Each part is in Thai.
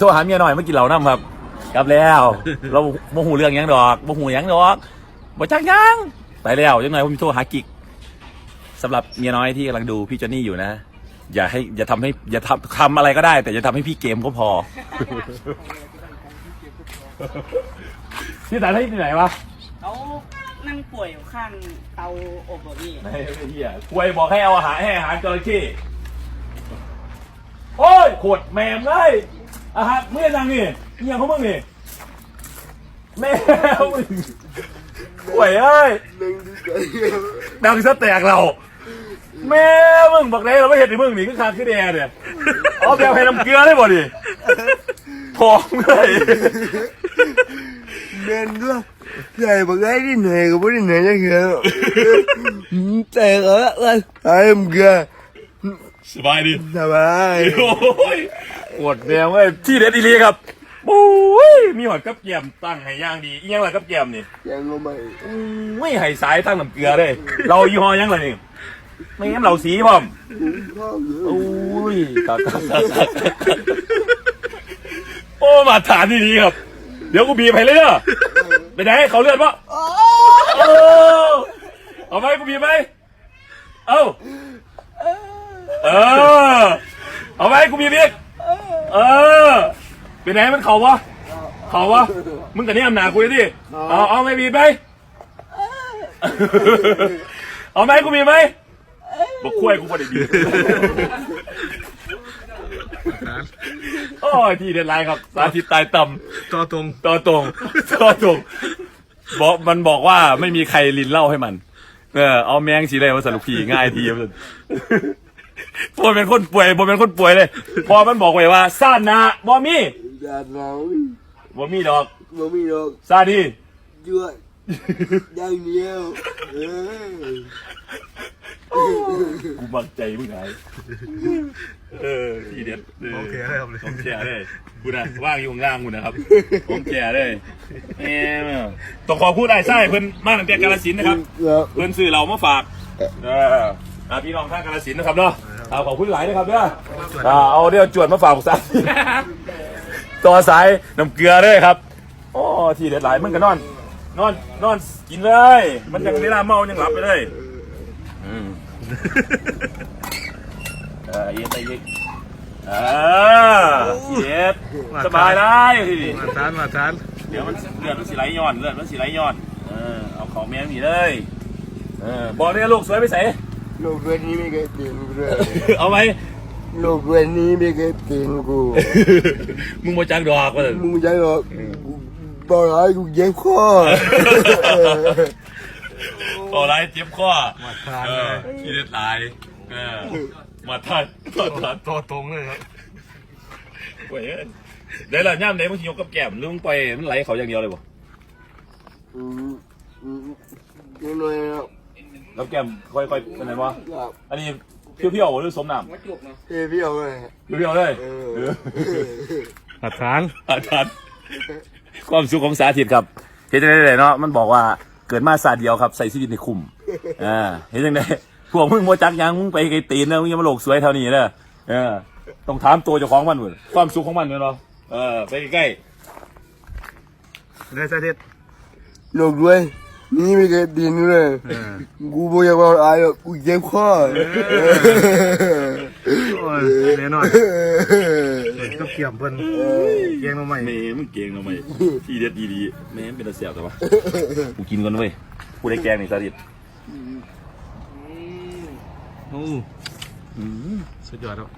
โทรหาเมียหน่อยมากินเหล้าน้ำครับกลับแล้ว เราโมหูเรื่องหยังดอกโมหูหยังดอกบ่จักหยังไปแล้วยังไงผมโทรหากิกสำหรับเมียน้อยที่กำลังดูพี่จอนนี่อยู่นะ อย่าให้อย่าทำให้อย่าทำทำอะไรก็ได้ แต่อย่าทำให้พี่เกมก็พอ ที่ไหนที่ไหนวะเขานั่งป่วยอยู่ข้างเตาอบอะพี่ไม่ไอ้เหี้ยควยบอกให้เอาอาหารให้อาหารจระเข้โอ้ยขวดแมมเลย อาหารเมื่อยังนี่เงี้ยเขามึงนี่แม่มึงควยเอ้ยดังซะแตกเรา แม่มึงบอกเลยเราไม่เห็นในมึงนี่ก็คาขึ้นแอร์เนี่ยเอาแบบให้น้ำเกลือได้บ่ดิทองเลยเดินด้วยใส่บางไอ้ที่ไหนก็ไม่ได้ไหนยังไงแต่ก็แล้วไอ้มึงก็สบายดีสบายโอ้ย ปวดแมวเว้ยที่เด็ดอีหลีครับโอ้ยมีหอดกับเกียมตั้งให้ย่างดีอีหยังล่ะกับเกียมนี่ยังก็ไม่ไม่ให้สายตั้งน้ำเกลือเลย เรายี่ห้อหยังล่ะนี่ไม่งั้นเราสีพร้อมชอบเลยโอ้ยตักตักตักตักโอ้มาฐานดีๆครับ เดี๋ยวกูบีบให้เลยเด้อไปไหนเขาเลือดปะเออเอาไหมกูบีบไหมเอ้าเออเอาไหมกูบีบอีก เออไปไหนมันเขาวะเขาวะมึงกับนี่อำนาจกูเลยดิเอาเอาไหม่บีบไหมเอาไหมกูบีบไหมบอกคุ้ยกูพอดีบีบโอ้ยที่เด็ดไรครับ สาธิตตายต่ำต่อตรงต่อตรงต่อตรงบอกมันบอกว่าไม่มีใครลินเหล่าให้มัน เออเอาแมงสีได้มาสรุปผีง่ายทีเดี ยวพอเป็นคนป่วยพอเป็นคนป่วยเลย พอมันบอกไว้ว่าซ่านนะบอมี่อยากเราบอมี่ดอกไม่มีหรอกซาดีด้วยอย่างเดียวเออกูบังใจมึงไงเออทีเด็ดโอเคได้ครับเลยผมแชร์เลยกูนะว่างอยู่ข้างล่างกูนะครับผมแชร์เลยเอ้ยต้องขอพูดได้ใช่เพิ่นมาตั้งแต่กาลสินธุ์นะครับแล้วเพื่อนซื้อเรามาฝากเอออะพี่น้องข้างกาลสินธุ์นะครับเนาะ เอาขอบคุณหลายนะครับเด้ออ่าเอาเดี๋ยวจวดมาฝากผมซะต่อสายน้ำเกลือเลยครับโอ้ที่เด็ดหลายมันก็นอน นอนนอนกินเลย มันยังเวลาเมายังหลับไปเลยอืมเออเย็นไปยิกเออเย็ดสบายได้ทีนี้มาทานมาทานเดี๋ยวมันเลือดมันสีไหลย้อนเลือดมันสีไหลย้อนเออเอาของแม่นี่เลยเออบอกเนี่ยลูกสวยไปใส่โลกเวรนี้ไม่เคยเปลี่ยนกูเลยเอาไหมโลกเวรนี้ไม่เคยเปลี่ยนกู มึงมาจักดอกมาเลยมึงจะหรอกบอกให้กูเย็บคอต่อไรเจ็บข้อมาทานเอเลอยทีเด็ดหลายเออมาทันมาทันต่อตรงเลยครับเว้ยเดี๋ยวล่ะย่ามเดี๋ยวมึงสิยกกับแก้มหรือมึงปล่อยมันไหลเขาอย่างเดียวเลยบ่อืมอืมยังไงครับ กับแก้มค่อยๆเป็นไงวะครับอันนี้เพียวๆหรือสมน้ำเฮ้ยพี่เอาไงเพียวๆเลยเอเอออมาทาน อาจารย์ความสุขของสาธิตครับเห็นจังได๋เนาะมันบอกว่าเกิดมาศาสตร์เดียวครับใส่ชีวิตในคุมอ่าเห็นจังไดพวกมึงโมจักหยังมึงไปไกลตีนนะมึงอยังมาโลกสวยเท่านี้เด้อเออต้องถามตัวเจ้าของมันพุ่นความสุขของมันเนาะเออไปใกล้ได้ใส่เด็ดโลกด้วย นี่ไม่เคยเปลี่ยนกูเลยเออกูบอกอย่าบอกอะไรหรอกกูเย็บคอโอ้ยแน่นอนก็เกี่ยมเพิ่นเกียงมาใหม่ๆแม่มึงเก่งเนาะไหมที่เด็ดดีๆแม่มันเป็นตาเสียบแต่ว่ากูกินก่อนเว้ยกูได้แกงนี่สาธิตโอ้สุดยอดครับ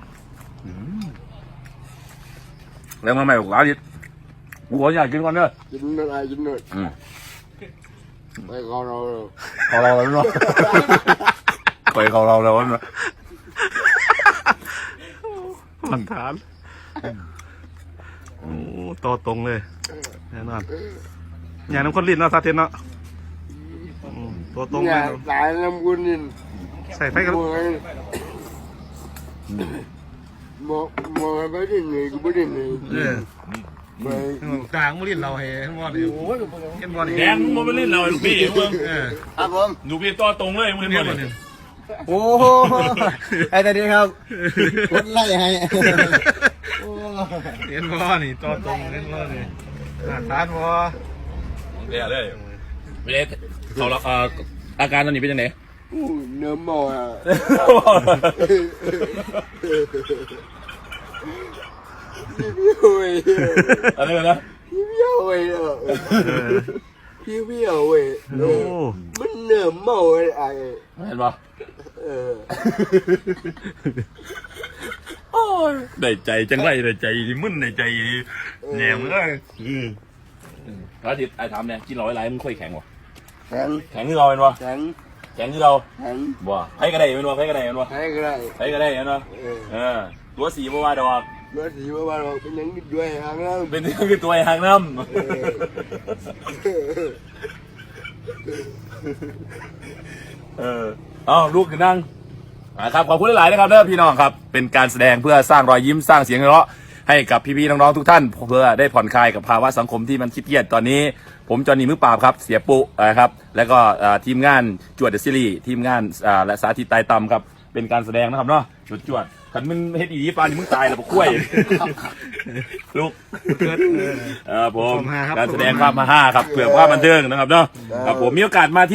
แล้วมาใหม่บอกสาธิตกูขออยากกินก่อนเด้อกินหน่อยกินหน่อยอืม ไปก่อนเราเลยเขาเราแล้วเนาะไปเขาเราแล้วเนาะมาทานโอ้ต่อตรงเลยแน่นอนอย่างน้ำข้นลิ้นเนาะซาเทนเนาะอืมตัวตรงเนี่เลยยสายน้ำกุนนี่ใส่ไฟกันมองมองมองไปที่ไหนกูไม่ได้ไหนเออไป กลางมลิ้นเราให้ทั้งวันเลยโอ้ยเห็นบอลแดงมึงมาเล่นเราลูกพี่มึงเออครับผมลูกพี่ต่อตรงเลยมึงเห็นเล่นบอบ่ลเนี่เนี่ยยโอ้โหไอ้ตาดีครับกดไล่ให้โอ้ยเห็นบ่นี่ตัวตรงเห็นบ่นี่หน้าทานบ่เดี๋ยวเลยไม่ได้เขาเราเอ่ออาการตอนนี้เป็นยังไงอู้เนื้อหมออะ พี่พี่โอ้ยอะไรนะพี่พี่โอ้ยเออพี่พี่โอ้ยเอโอ้อมันเนื้อหมอไอ้เห็นปะเออโอ้ยได้ใจจังไรได้ใจมึนได้ใจแหนมเลยพระอาทิตย์ไอ้ถามเนี่ยกินร้อยไรมึงค่อยแข็งวะแข็งแข็งคือเราเป็นวะแข็งแข็งคือเราแข็งบ่ให้ก็ได้เป็นวะให้ก็ได้เป็นวะให้ก็ได้ให้ก็ได้เป็นวะเออเออตัวสีบ่ว่าดอก เมื่อสีว่าว่าเราเป็นยังด้วยหางแล้วเป็นคือตัวไอ้หางน้ำเออเอาลูกขึ้นนั่งอ่าครับขอบคุณหลายๆนะครับเด้อพี่น้องครับ เป็นการแสดงเพื่อสร้างรอยยิ้มสร้างเสียงหัวเราะให้กับพี่ๆน้องๆทุกท่าน เพื่อได้ผ่อนคลายกับภาวะสังคมที่มันคิดเครียดตอนนี้ ผมจอห์นนี่มือปราบครับ เสียปุนะครับ แล้วก็อ่าทีมงานจวดเดอะซีรีส์ทีมงานอ่าและสาธิตไตรตำครับ เป็นการแสดงนะครับเนาะจวดจวดๆ ขันมึงเฮ็ดอีดีปานนี่มึงตายแล้วปะคุ้ยลูกเออผมขอบคุณมากครับ การแสดงความมาห้าครับเผื่อความบันเทิงนะครับเนาะครับผมมีโอกาสมาเที่ยว